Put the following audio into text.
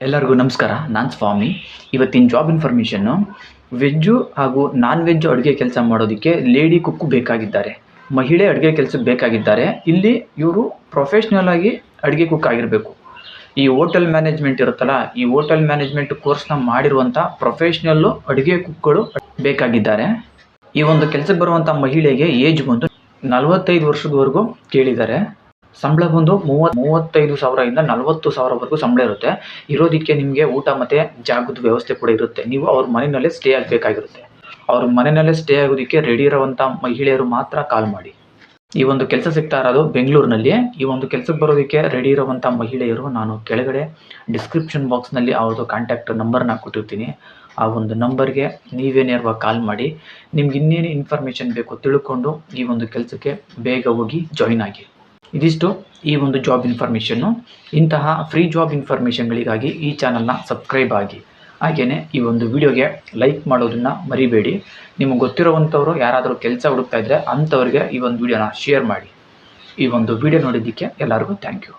ಎಲ್ಲರಿಗೂ ನಮಸ್ಕಾರ. ನಾನು ಸ್ವಾಮಿ. ಇವತ್ತಿನ ಜಾಬ್ ಇನ್ಫಾರ್ಮೇಷನ್ನು ವೆಜ್ಜು ಹಾಗೂ ನಾನ್ ವೆಜ್ ಅಡುಗೆ ಕೆಲಸ ಮಾಡೋದಕ್ಕೆ ಲೇಡಿ ಕುಕ್ಕು ಬೇಕಾಗಿದ್ದಾರೆ. ಮಹಿಳೆ ಅಡುಗೆ ಕೆಲಸಕ್ಕೆ ಬೇಕಾಗಿದ್ದಾರೆ. ಇಲ್ಲಿ ಇವರು ಪ್ರೊಫೆಷ್ನಲ್ ಆಗಿ ಅಡುಗೆ ಕುಕ್ ಆಗಿರಬೇಕು. ಈ ಹೋಟೆಲ್ ಮ್ಯಾನೇಜ್ಮೆಂಟ್ ಇರುತ್ತಲ್ಲ, ಈ ಹೋಟೆಲ್ ಮ್ಯಾನೇಜ್ಮೆಂಟ್ ಕೋರ್ಸ್ನ ಮಾಡಿರುವಂಥ ಪ್ರೊಫೆಷ್ನಲ್ಲು ಅಡುಗೆ ಕುಕ್ಗಳು ಬೇಕಾಗಿದ್ದಾರೆ. ಈ ಒಂದು ಕೆಲಸಕ್ಕೆ ಬರುವಂಥ ಮಹಿಳೆಗೆ ಏಜ್ ಬಂದು ನಲವತ್ತೈದು ವರ್ಷದವರೆಗೂ ಕೇಳಿದ್ದಾರೆ. ಸಂಬಳ ಬಂದು ಮೂವತ್ತು ಮೂವತ್ತೈದು ಸಾವಿರದಿಂದ ನಲವತ್ತು ಸಾವಿರವರೆಗೂ ಸಂಬಳ ಇರುತ್ತೆ. ಇರೋದಕ್ಕೆ ನಿಮಗೆ ಊಟ ಮತ್ತು ಜಾಗದ ವ್ಯವಸ್ಥೆ ಕೂಡ ಇರುತ್ತೆ. ನೀವು ಅವ್ರ ಮನೆಯಲ್ಲೇ ಸ್ಟೇ ಆಗಬೇಕಾಗಿರುತ್ತೆ. ಅವ್ರ ಮನೆಯಲ್ಲೇ ಸ್ಟೇ ಆಗೋದಕ್ಕೆ ರೆಡಿ ಇರೋವಂಥ ಮಹಿಳೆಯರು ಮಾತ್ರ ಕಾಲ್ ಮಾಡಿ. ಈ ಒಂದು ಕೆಲಸ ಸಿಗ್ತಾ ಇರೋದು ಬೆಂಗಳೂರಿನಲ್ಲಿ. ಈ ಒಂದು ಕೆಲಸಕ್ಕೆ ಬರೋದಕ್ಕೆ ರೆಡಿ ಇರುವಂಥ ಮಹಿಳೆಯರು ನಾನು ಕೆಳಗಡೆ ಡಿಸ್ಕ್ರಿಪ್ಷನ್ ಬಾಕ್ಸ್ನಲ್ಲಿ ಅವ್ರದ್ದು ಕಾಂಟ್ಯಾಕ್ಟ್ ನಂಬರ್ನ ಕೊಟ್ಟಿರ್ತೀನಿ. ಆ ಒಂದು ನಂಬರ್ಗೆ ನೀವೇ ನೇರವಾಗಿ ಕಾಲ್ ಮಾಡಿ. ನಿಮ್ಗೆ ಇನ್ನೇನು ಇನ್ಫಾರ್ಮೇಷನ್ ಬೇಕು ತಿಳ್ಕೊಂಡು ಈ ಒಂದು ಕೆಲಸಕ್ಕೆ ಬೇಗ ಹೋಗಿ ಜಾಯಿನ್ ಆಗಿ. ಇದಿಷ್ಟು ಈ ಒಂದು ಜಾಬ್ ಇನ್ಫಾರ್ಮೇಷನ್ನು ಇಂತಹ ಫ್ರೀ ಜಾಬ್ ಇನ್ಫಾರ್ಮೇಷನ್ಗಳಿಗಾಗಿ ಈ ಚಾನಲ್ನ ಸಬ್ಸ್ಕ್ರೈಬ್ ಆಗಿ. ಹಾಗೆಯೇ ಈ ಒಂದು ವಿಡಿಯೋಗೆ ಲೈಕ್ ಮಾಡೋದನ್ನು ಮರಿಬೇಡಿ. ನಿಮಗೆ ಗೊತ್ತಿರೋವಂಥವ್ರು ಯಾರಾದರೂ ಕೆಲಸ ಹುಡುಕ್ತಾ ಇದ್ದರೆ ಅಂಥವ್ರಿಗೆ ಈ ಒಂದು ವಿಡಿಯೋನ ಶೇರ್ ಮಾಡಿ. ಈ ಒಂದು ವಿಡಿಯೋ ನೋಡಿದ್ದಕ್ಕೆ ಎಲ್ಲರಿಗೂ ಥ್ಯಾಂಕ್ ಯು